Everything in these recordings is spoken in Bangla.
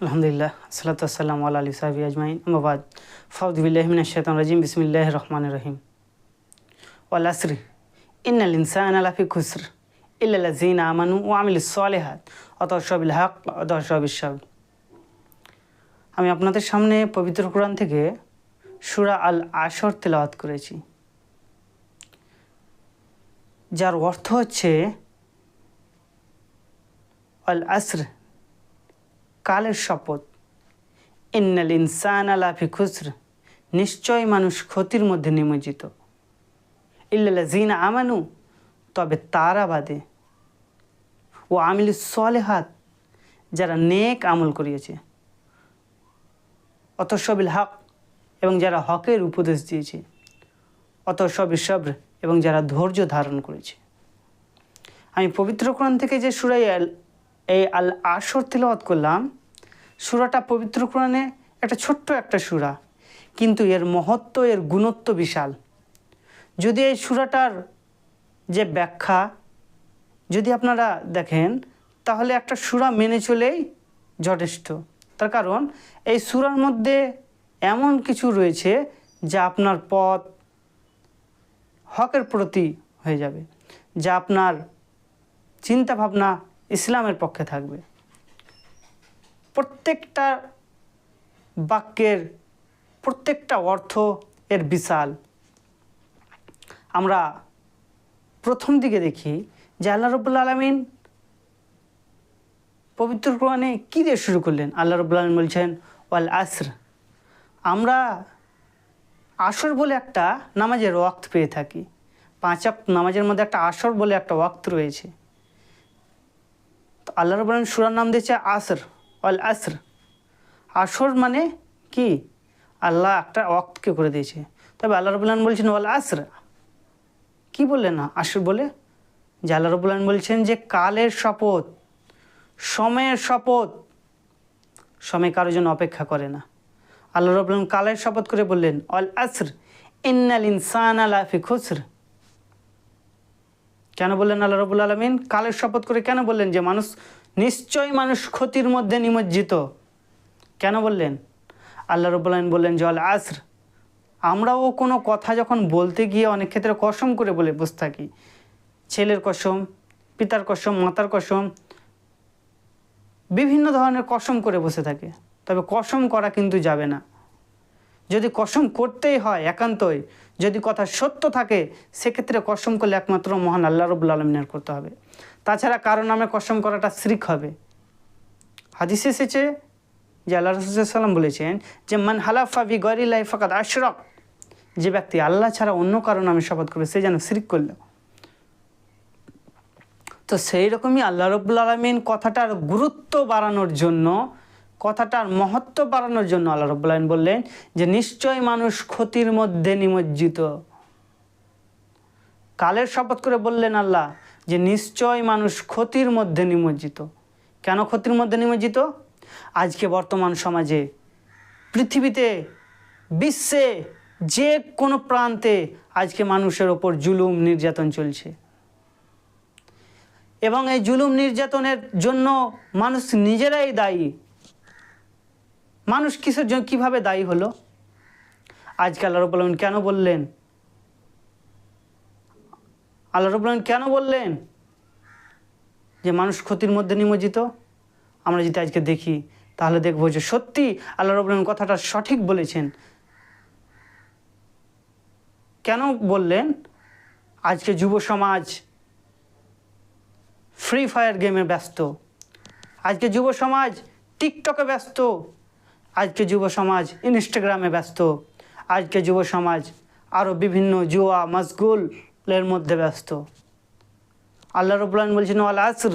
আলহামদুলিল্লাহ সালাতাম আল্লাহ আলী সাহাবি আজমাইন আমাবাদ ফাউদ্দিল্লাহমিন শেতান রাজিম বিসমিল্লাহ রহমান রহিম। ওয়াল আসরি, ইন্নাল ইনসান আলাফি খুসর, ইল্লা জিন আমানু ও আমিল সালেহাত। অতসবিল হক অতসবিল আমি আপনাদের সামনে পবিত্র কোরআন থেকে সুরা আল আসর তেলাওয়াত করেছি। যার অর্থ হচ্ছে আল আসর কালের শপথ। ইন্নাল ইনসান আলাফি খুসর নিশ্চয় মানুষ ক্ষতির মধ্যে নিমজ্জিত। ইল্লা জিন আমানু, তবে তারা বাদে। ও আমিল সলেহাত, যারা নেক আমল করিয়েছে। অত সবিল হক, এবং যারা হকের উপদেশ দিয়েছে। অত সবিল সব্র, এবং যারা ধৈর্য ধারণ করেছে। আমি পবিত্র কোরআন থেকে যে সুরাই এই আল আসর তিলওয়াত করলাম। সুরাটা পবিত্র কোরআনে একটা ছোট্ট একটা সুরা, কিন্তু এর মহত্ব, এর গুণত্ব বিশাল। যদি এই সুরাটার যে ব্যাখ্যা, যদি আপনারা দেখেন, তাহলে একটা সুরা মেনে চলেই যথেষ্ট। তার কারণ, এই সুরার মধ্যে এমন কিছু রয়েছে যা আপনার পথ হকের প্রতি হয়ে যাবে, যা আপনার চিন্তা ভাবনা ইসলামের পক্ষে থাকবে। প্রত্যেকটা বাক্যের, প্রত্যেকটা অর্থ এর বিশাল। আমরা প্রথম দিকে দেখি যে আল্লাহ রবুল্লা আলমিন পবিত্র কোরআনে কী দিয়ে শুরু করলেন? আল্লাহ রবুল্লা আলমিন বলছেন, ওয়াল আসর। আমরা আসর বলে একটা নামাজের ওয়াক্ত পেয়ে থাকি। পাঁচ নামাজের মধ্যে একটা আসর বলে একটা ওয়াক্ত রয়েছে। তো আল্লাহ রব সুরার নাম দিয়েছে আসর অল আসর। আসর মানে কি? আল্লাহ একটা ওয়াক্তকে করে দিয়েছে। তবে আল্লাহ রবুল্লান বলছেন অল আসর। কি বললেন না? আসর বলে? যে আল্লাহ রবুল্লান বলছেন যে কালের শপথ, সময়ের শপথ। সময় কারোর জন্য অপেক্ষা করে না। আল্লাহ রবুল্লান কালের শপথ করে বললেন অল আসর, ইন্নাল ইনসান আলাফি খুসর। কেন বললেন আল্লাহ রবুল আলমিন? কালের শপথ করে কেন বললেন যে মানুষ নিশ্চয়ই মানুষ ক্ষতির মধ্যে নিমজ্জিত? কেন বললেন? আল্লাহ রবুল আলমিন বললেন জল আসর। আমরাও কোনো কথা যখন বলতে গিয়ে অনেক ক্ষেত্রে কসম করে বলে বসে থাকি। ছেলের কসম, পিতার কসম, মাতার কসম, বিভিন্ন ধরনের কসম করে বসে থাকে। তবে কসম করা কিন্তু যাবে না। যদি কসম করতেই হয় একান্তই, যদি কথা সত্য থাকে, সেক্ষেত্রে কসম করলে একমাত্র মহান আল্লাহ রবুল আলমিনের করতে হবে। তাছাড়া কারও নামে কসম করাটা শ্রিক হবে। হাদিস এসেছে যে আল্লাহ রসুলাম বলেছেন যে, মান হালাফা বি গরিল্লাহ ফকাত আশরক। যে ব্যক্তি আল্লাহ ছাড়া অন্য কারও নামে শপথ করবে, সে যেন শ্রিক করল। তো সেই রকমই আল্লাহ রবুল আলমিন কথাটার গুরুত্ব বাড়ানোর জন্য কথাটার মহত্ব বাড়ানোর জন্য আল্লাহ রব্বুল্লাহ বললেন যে নিশ্চয় মানুষ ক্ষতির মধ্যে নিমজ্জিত। কালের শপথ করে বললেন আল্লাহ যে নিশ্চয় মানুষ ক্ষতির মধ্যে নিমজ্জিত। কেন ক্ষতির মধ্যে নিমজ্জিত? আজকে বর্তমান সমাজে, পৃথিবীতে, বিশ্বে যে কোনো প্রান্তে আজকে মানুষের ওপর জুলুম নির্যাতন চলছে। এবং এই জুলুম নির্যাতনের জন্য মানুষ নিজেরাই দায়ী। মানুষ কিসের জন্য কীভাবে দায়ী হলো? আজকে আল্লাহ রবুল্লাহ কেন বললেন? আল্লাহ রবুল্লাহ কেন বললেন? যে মানুষ ক্ষতির মধ্যে নিমজ্জিত? আমরা যদি আজকে দেখি, তাহলে দেখব যে সত্যি আল্লাহ রবুল্লাহ কথাটা সঠিক বলেছেন। কেন বললেন? আজকে যুব সমাজ ফ্রি ফায়ার গেমে ব্যস্ত। আজকে যুব সমাজ টিকটকে ব্যস্ত। আজকে যুব সমাজ ইনস্টাগ্রামে ব্যস্ত। আজকে যুব সমাজ আরও বিভিন্ন জুয়া মশগুলের মধ্যে ব্যস্ত। আল্লাহ রবুল্লান বলছেন আল আসর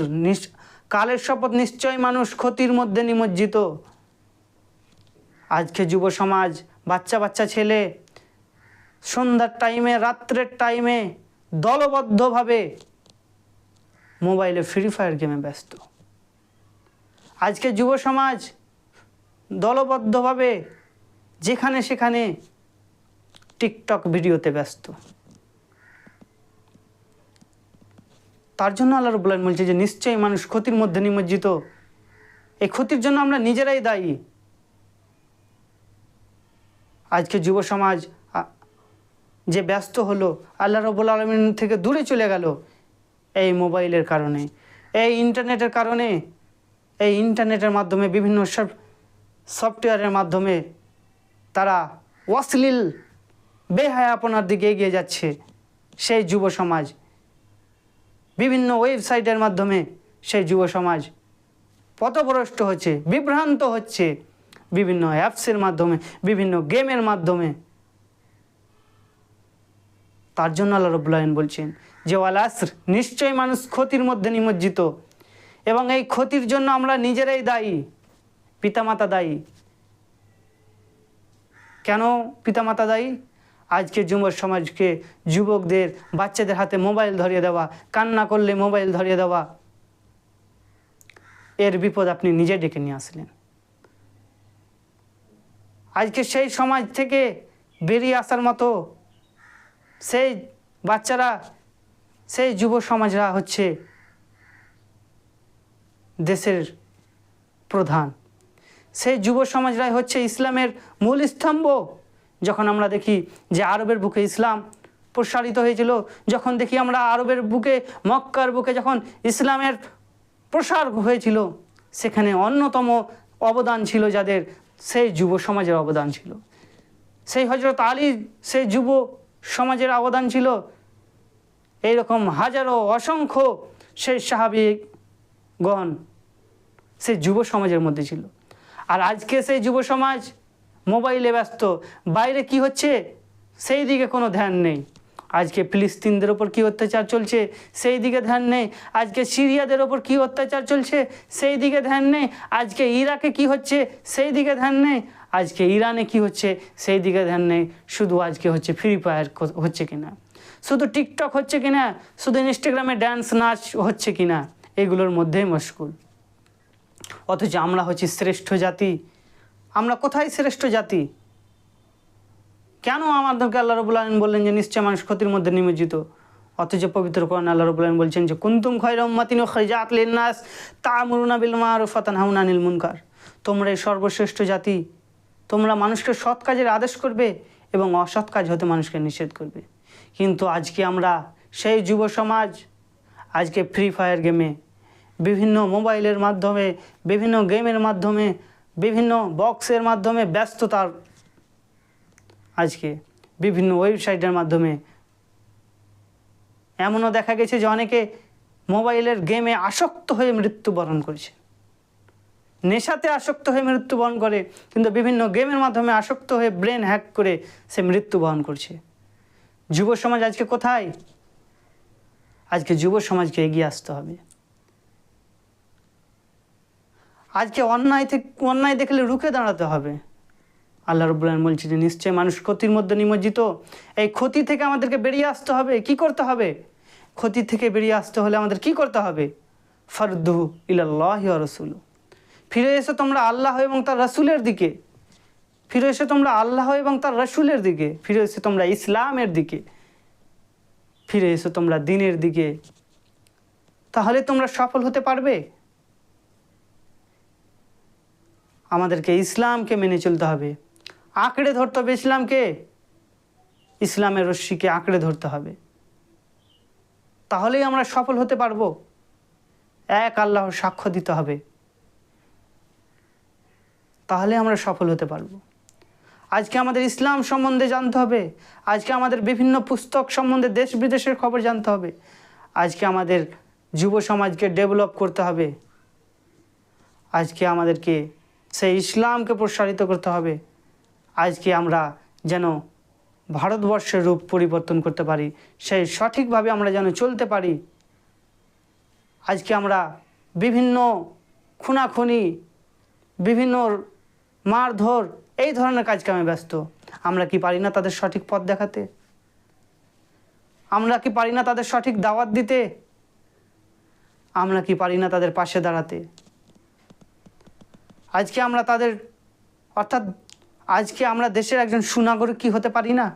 কালের শপথ নিশ্চয় মানুষ ক্ষতির মধ্যে নিমজ্জিত। আজকে যুব সমাজ বাচ্চা বাচ্চা ছেলে সন্ধ্যার টাইমে, রাত্রের টাইমে দলবদ্ধভাবে মোবাইলে ফ্রি ফায়ার গেমে ব্যস্ত। আজকে যুব সমাজ দলবদ্ধভাবে যেখানে সেখানে টিকটক ভিডিওতে ব্যস্ত। তার জন্য আল্লাহ রবুল্লাহ বলছে যে, নিশ্চয়ই মানুষ ক্ষতির মধ্যে নিমজ্জিত। এই ক্ষতির জন্য আমরা নিজেরাই দায়ী। আজকে যুব সমাজ যে ব্যস্ত হলো, আল্লাহ রবুল আলমিন থেকে দূরে চলে গেল এই মোবাইলের কারণে। এই ইন্টারনেটের কারণে, এই ইন্টারনেটের মাধ্যমে বিভিন্ন সব সফটওয়্যারের মাধ্যমে তারা অশ্লীল বেহায়াপনার দিকে এগিয়ে যাচ্ছে। সেই যুব সমাজ, বিভিন্ন ওয়েবসাইটের মাধ্যমে সেই যুব সমাজ পথভ্রষ্ট হচ্ছে, বিভ্রান্ত হচ্ছে। বিভিন্ন অ্যাপসের মাধ্যমে, বিভিন্ন গেমের মাধ্যমে। তার জন্য আল্লাহ রবুল্লাহন বলছেন যে, ওয়াল আসর নিশ্চয়ই মানুষ ক্ষতির মধ্যে নিমজ্জিত। এবং এই ক্ষতির জন্য আমরা নিজেরাই দায়ী। পিতামাতা দায়ী। কেন পিতামাতা দায়ী? আজকে যুব সমাজকে যুবকদের, বাচ্চাদের হাতে মোবাইল ধরিয়ে দেওয়া, কান্না করলে মোবাইল ধরিয়ে দেওয়া। এর বিপদ আপনি নিজে ডেকে নিয়ে আসলেন। আজকে সেই সমাজ থেকে বেরিয়ে আসার মতো সেই বাচ্চারা, সেই যুব সমাজরা হচ্ছে দেশের প্রধান। সেই যুব সমাজরাই হচ্ছে ইসলামের মূল স্তম্ভ। যখন আমরা দেখি যে আরবের বুকে ইসলাম প্রসারিত হয়েছিল, যখন দেখি আমরা আরবের বুকে, মক্কার বুকে যখন ইসলামের প্রসার হয়েছিল, সেখানে অন্যতম অবদান ছিল যাদের, সেই যুব সমাজের অবদান ছিল। সেই হজরত আলী, সেই যুব সমাজের অবদান ছিল। এইরকম হাজারো অসংখ্য সেই সাহাবিগণ সেই যুব সমাজের মধ্যে ছিল। আর আজকে সেই যুব সমাজ মোবাইলে ব্যস্ত, বাইরে কি হচ্ছে? সেই দিকে কোনো ধ্যান নেই। আজকে ফিলিস্তিনদের ওপর কী অত্যাচার চলছে? সেই দিকে ধ্যান নেই। আজকে সিরিয়াদের ওপর কী অত্যাচার চলছে? সেই দিকে ধ্যান নেই। আজকে ইরাকে কি হচ্ছে? সেই দিকে ধ্যান নেই। আজকে ইরানে কি হচ্ছে? সেই দিকে ধ্যান নেই। শুধু আজকে হচ্ছে ফ্রি ফায়ার হচ্ছে কিনা? শুধু টিকটক হচ্ছে কিনা? শুধু ইনস্টাগ্রামে ড্যান্স নাচ হচ্ছে কিনা? এগুলোর মধ্যেই মশগুল। অথচ আমরা হচ্ছি শ্রেষ্ঠ জাতি। আমরা কোথায় শ্রেষ্ঠ জাতি? কেন আমাদেরকে আল্লাহ রবুল আলম বললেন যে নিশ্চয় মানুষ ক্ষতির মধ্যে নিমজ্জিত? অথচ পবিত্র কোরআন আল্লাহ রবুল আলম বলছেন যে, কুন্তুম খয়রম্মাতিন খৈজাত লিন্নাস তামুরুনা বিল মারুফ ফাতান হাউনানিল মুনকার। তোমরা এই সর্বশ্রেষ্ঠ জাতি, তোমরা মানুষকে সৎ কাজের আদেশ করবে এবং অসৎ কাজ হতে মানুষকে নিষেধ করবে। কিন্তু আজকে আমরা সেই যুব সমাজ, আজকে ফ্রি ফায়ার গেমে বিভিন্ন মোবাইলের মাধ্যমে, বিভিন্ন গেমের মাধ্যমে, বিভিন্ন বক্সের মাধ্যমে ব্যস্ততার আজকে বিভিন্ন ওয়েবসাইটের মাধ্যমে। এমনও দেখা গেছে যে অনেকে মোবাইলের গেমে আসক্ত হয়ে মৃত্যুবরণ করেছে। নেশাতে আসক্ত হয়ে মৃত্যুবরণ করে, কিন্তু বিভিন্ন গেমের মাধ্যমে আসক্ত হয়ে ব্রেন হ্যাক করে সে মৃত্যুবরণ করছে। যুব সমাজ আজকে কোথায়? আজকে যুব সমাজকে এগিয়ে আসতে হবে। আজকে অন্যায় থেকে অন্যায় দেখলে রুখে দাঁড়াতে হবে। আল্লাহ রবুল্লাহ বলছে যে নিশ্চয় মানুষ ক্ষতির মধ্যে নিমজ্জিত। এই ক্ষতি থেকে আমাদেরকে বেরিয়ে আসতে হবে। কি করতে হবে? ক্ষতি থেকে বেরিয়ে আসতে হলে আমাদের কি করতে হবে? ফরদু ইলাল্লাহ রসুল ফিরে এসো তোমরা আল্লাহ এবং তার রসুলের দিকে। ফিরে এসো তোমরা আল্লাহ এবং তার রসুলের দিকে। ফিরে এসো তোমরা ইসলামের দিকে। ফিরে এসো তোমরা দিনের দিকে। তাহলে তোমরা সফল হতে পারবে? আমাদেরকে ইসলামকে মেনে চলতে হবে। আঁকড়ে ধরতে হবে ইসলামকে। ইসলামের রশ্মিকে আঁকড়ে ধরতে হবে। তাহলেই আমরা সফল হতে পারব। এক আল্লাহর সাক্ষ্য দিতে হবে। তাহলে আমরা সফল হতে পারব। আজকে আমাদের ইসলাম সম্বন্ধে জানতে হবে। আজকে আমাদের বিভিন্ন পুস্তক সম্বন্ধে দেশ বিদেশের খবর জানতে হবে। আজকে আমাদের যুব সমাজকে ডেভেলপ করতে হবে। আজকে আমাদেরকে সেই ইসলামকে প্রসারিত করতে হবে। আজকে আমরা যেন ভারতবর্ষের রূপ পরিবর্তন করতে পারি, সেই সঠিকভাবে আমরা যেন চলতে পারি। আজকে আমরা বিভিন্ন খুনাখুনি, বিভিন্ন মারধর, এই ধরনের কাজকামে ব্যস্ত। আমরা কি পারি না তাদের সঠিক পথ দেখাতে? আমরা কি পারি না তাদের সঠিক দাওয়াত দিতে? আমরা কি পারি না তাদের পাশে দাঁড়াতে? আজকে আমরা তাদের, অর্থাৎ আজকে আমরা দেশের একজন সুনাগরিক কি হতে পারি না?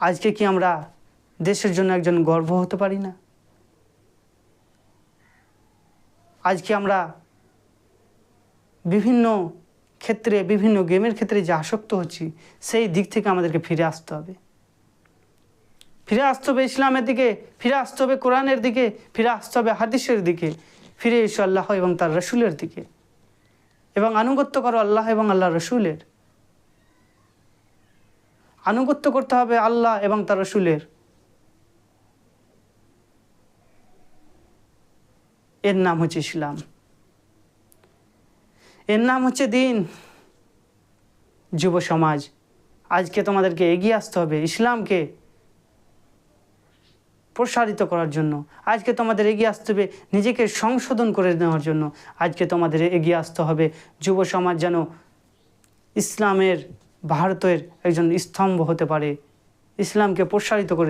আজকে কি আমরা দেশের জন্য একজন গর্ব হতে পারি না? আজকে আমরা বিভিন্ন ক্ষেত্রে, বিভিন্ন গেমের ক্ষেত্রে যে আসক্ত হচ্ছি, সেই দিক থেকে আমাদেরকে ফিরে আসতে হবে। ফিরে আসতে হবে ইসলামের দিকে, ফিরে আসতে হবে কোরআনের দিকে, ফিরে আসতে হবে হাদিসের দিকে। ফিরে এসো আল্লাহ এবং তার রসুলের দিকে। এবং আনুগত্য করো আল্লাহ এবং আল্লাহ রসুলের। আনুগত্য করতে হবে আল্লাহ এবং তার রসুলের। এর নাম হচ্ছে ইসলাম। এর নাম হচ্ছে দিন। যুব সমাজ, আজকে তোমাদেরকে এগিয়ে আসতে হবে ইসলামকে। প্রসারিত করার জন্য। আজকে তোমাদের এগিয়ে আসতে হবে নিজেকে সংশোধন করে নেওয়ার জন্য। আজকে তোমাদের এগিয়ে আসতে হবে যুব সমাজ যেন ইসলামের, ভারতের একজন স্তম্ভ হতে পারে। ইসলামকে প্রসারিত করে